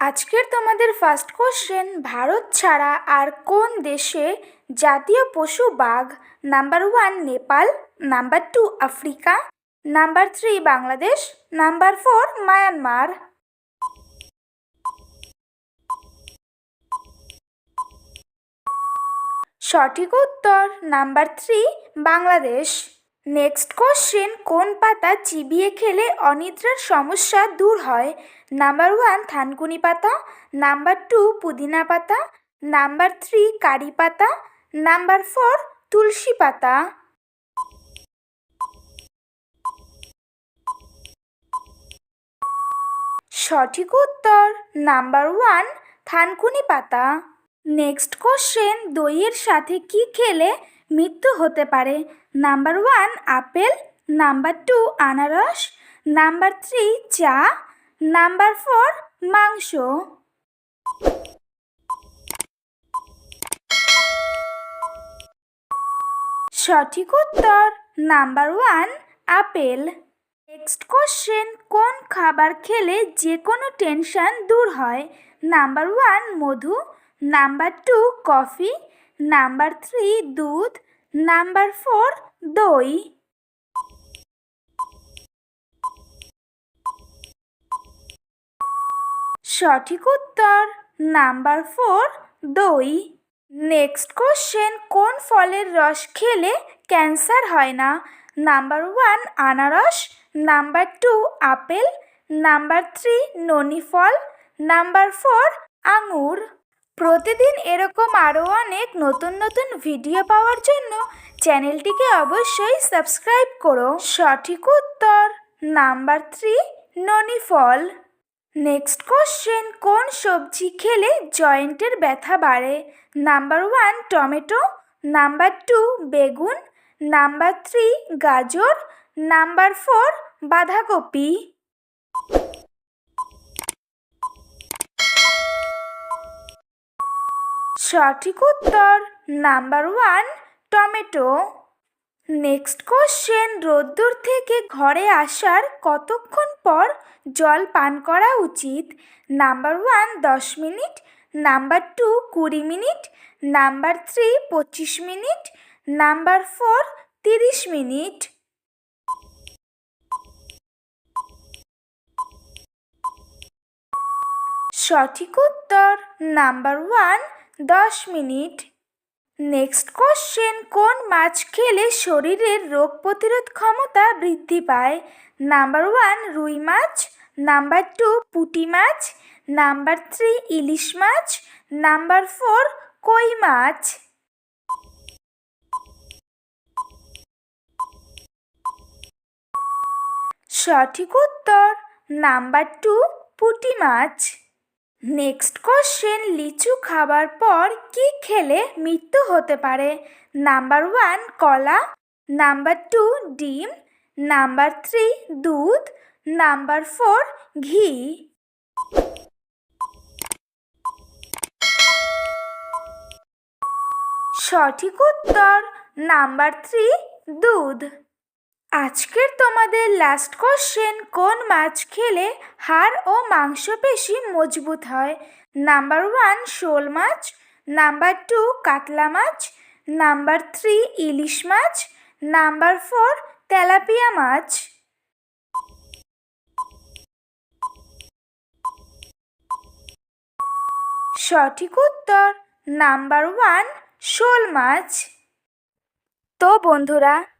আজকের তোমাদের first question Bharat ছাড়া আর কোন দেশে জাতীয় পশু বাঘ? Number one Nepal number two Africa number three Bangladesh number four Myanmar. সঠিক উত্তর number three Bangladesh. Next question কোন পাতা চিবিয়ে খেলে অনিদ্রার সমস্যা দূর হয়? নাম্বার ওয়ান থানকুনি পাতা। নাম্বার টু পুদিনা পাতা। নাম্বার থ্রি কারি পাতা। নাম্বার ফোর তুলসী পাতা। সঠিক উত্তর নাম্বার ওয়ান থানকুনি পাতা। নেক্সট কোশ্চেন দইয়ের সাথে কি খেলে মৃত্যু হতে পারে? Number one, apple. Number two, আনারস। নাম্বার থ্রি, চা। নাম্বার ফোর, মাংস। সঠিক উত্তর, number one, apple. Next question, কোন খাবার খেলে যে কোনো টেনশন দূর হয়? নাম্বার ওয়ান, মধু। Number two, coffee. Number three, দুধ। নাম্বার ফোর, দই। সঠিক উত্তর, নাম্বার ফোর, দই। নেক্সট কোশ্চেন, কোন ফলের রস খেলে ক্যান্সার হয় না? নাম্বার ওয়ান, আনারস। Number two, apple. Number three, ননি ফল। নাম্বার ফোর, আঙুর। প্রতিদিন এরকম আরও অনেক নতুন নতুন ভিডিও পাওয়ার জন্য চ্যানেলটিকে অবশ্যই সাবস্ক্রাইব করো। সঠিক উত্তর নাম্বার থ্রি ননি ফল। নেক্সট কোশ্চেন, কোন সবজি খেলে জয়েন্টের ব্যথা বাড়ে? Number one tomato. Number two বেগুন। নাম্বার থ্রি গাজর। নাম্বার ফোর বাঁধাকপি। সঠিক উত্তর number one, tomato. Next question রোদ্দুর থেকে ঘরে আসার কতক্ষণ পর জল পান করা উচিত? নাম্বার ওয়ান দশ মিনিট। নাম্বার টু কুড়ি মিনিট। নাম্বার থ্রি পঁচিশ মিনিট। নাম্বার ফোর তিরিশ মিনিট। সঠিক উত্তর নাম্বার ওয়ান দশ মিনিট। নেক্সট কোশ্চেন, কোন মাছ খেলে শরীরের রোগ প্রতিরোধ ক্ষমতা বৃদ্ধি পায়? নাম্বার ওয়ান, রুই মাছ। নাম্বার টু, পুঁটি মাছ। নাম্বার থ্রি, ইলিশ মাছ। নাম্বার ফোর, কই মাছ। সঠিক উত্তর, নাম্বার টু, পুঁটি মাছ। নেক্সট কোশ্চেন লিচু খাবার পর কি খেলে মৃত্যু হতে পারে? নাম্বার ওয়ান কলা। নাম্বার টু ডিম। নাম্বার থ্রি দুধ। নাম্বার ফোর ঘি। সঠিক উত্তর নাম্বার থ্রি দুধ। আজকের তোমাদের লাস্ট কোশ্চেন কোন মাছ খেলে হাড় ও মাংসপেশি মজবুত হয়? নাম্বার ওয়ান শোল মাছ। নাম্বার টু কাতলা মাছ। নাম্বার থ্রি ইলিশ মাছ। নাম্বার ফোর তেলাপিয়া মাছ। সঠিক উত্তর নাম্বার ওয়ান শোল মাছ। তো বন্ধুরা